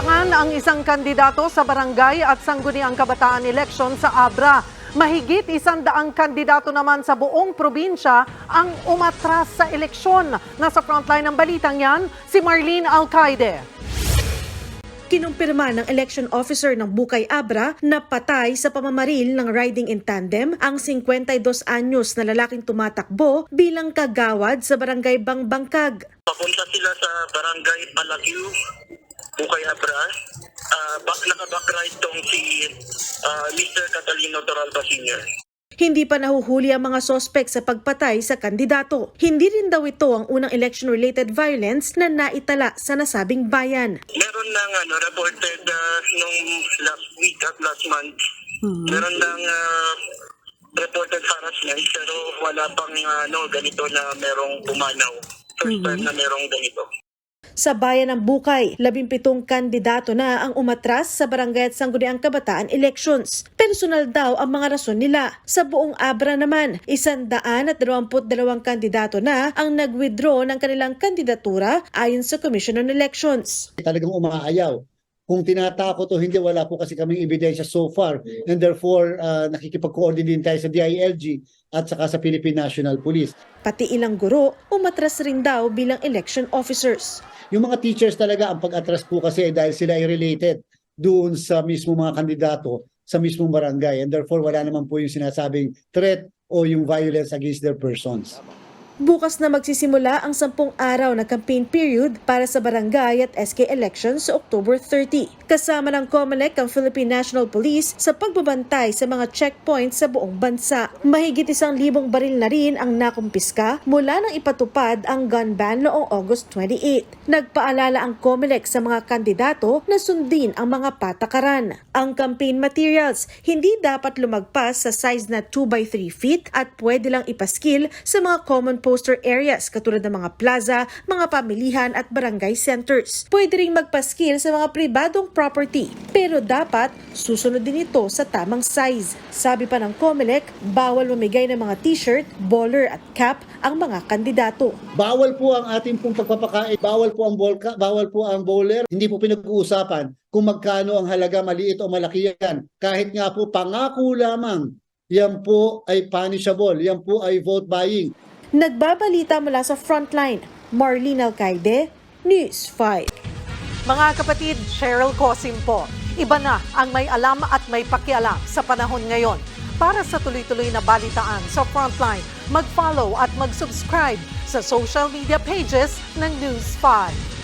Abangan ang isang kandidato sa barangay at sangguniang kabataan election sa Abra. Mahigit isang daang kandidato naman sa buong probinsya ang umatras sa eleksyon. Nasa frontline ng balitang yan, si Marlene Alcaide. Kinumpirma ng election officer ng Bukay Abra na patay sa pamamaril ng riding in tandem ang 52 anyos na lalaking tumatakbo bilang kagawad sa barangay Bangbangkag. Papunta sila sa barangay Palagyo, Bukay Abra. Uh, back, naka-backride tong si ah, Mr. Catalino Toralba Sr. Hindi pa nahuhuli ang mga sospek sa pagpatay sa kandidato. Hindi rin daw ito ang unang election-related violence na naitala sa nasabing bayan. Meron ng ano, reported ah, nung last week at last month. Meron ng ah, reported harassment pero wala pang ano, ganito na merong pumanaw. First time na merong ganito. Sa bayan ng Bukay, 17 kandidato na ang umatras sa barangay at sangguniang kabataan elections. Personal daw ang mga rason nila. Sa buong Abra naman, 122 kandidato na ang nag-withdraw ng kanilang kandidatura ayon sa Commission on Elections. talagang umaayaw. Kung tinatakot o hindi, wala po kasi kaming ebidensya so far. And therefore, uh, nakikipag-coordinate tayo sa DILG at saka sa Philippine National Police. Pati ilang guro, umatras rin daw bilang election officers. Yung mga teachers talaga, ang pag-atras po kasi dahil sila ay related doon sa mismo mga kandidato sa mismong barangay. And therefore, wala naman po yung sinasabing threat o yung violence against their persons. Bukas na magsisimula ang sampung araw na campaign period para sa barangay at SK elections sa October 30. Kasama ng COMELEC ang Philippine National Police sa pagbabantay sa mga checkpoints sa buong bansa. Mahigit isang libong baril na rin ang nakumpiska mula nang ipatupad ang gun ban noong August 28. Nagpaalala ang COMELEC sa mga kandidato na sundin ang mga patakaran. Ang campaign materials hindi dapat lumagpas sa size na 2 by 3 feet at pwede lang ipaskil sa mga common poster areas katulad ng mga plaza, mga pamilihan at barangay centers. Pwede ring magpaskil sa mga pribadong property pero dapat susunod din ito sa tamang size. Sabi pa ng COMELEC, bawal mamigay ng mga t-shirt, bowler at cap ang mga kandidato. Bawal po ang ating pong pagpapakain, bawal po ang bolka, bawal po ang bowler. Hindi po pinag-uusapan kung magkano ang halaga, maliit o malaki yan. Kahit nga po pangako lamang, yan po ay punishable, yan po ay vote buying. Nagbabalita mula sa Frontline, Marlene Alcaide, News 5. Mga kapatid, Cheryl Cosim po. Iba na ang may alam at may pakialam sa panahon ngayon. Para sa tuloy-tuloy na balitaan sa Frontline, mag-follow at mag-subscribe sa social media pages ng News 5.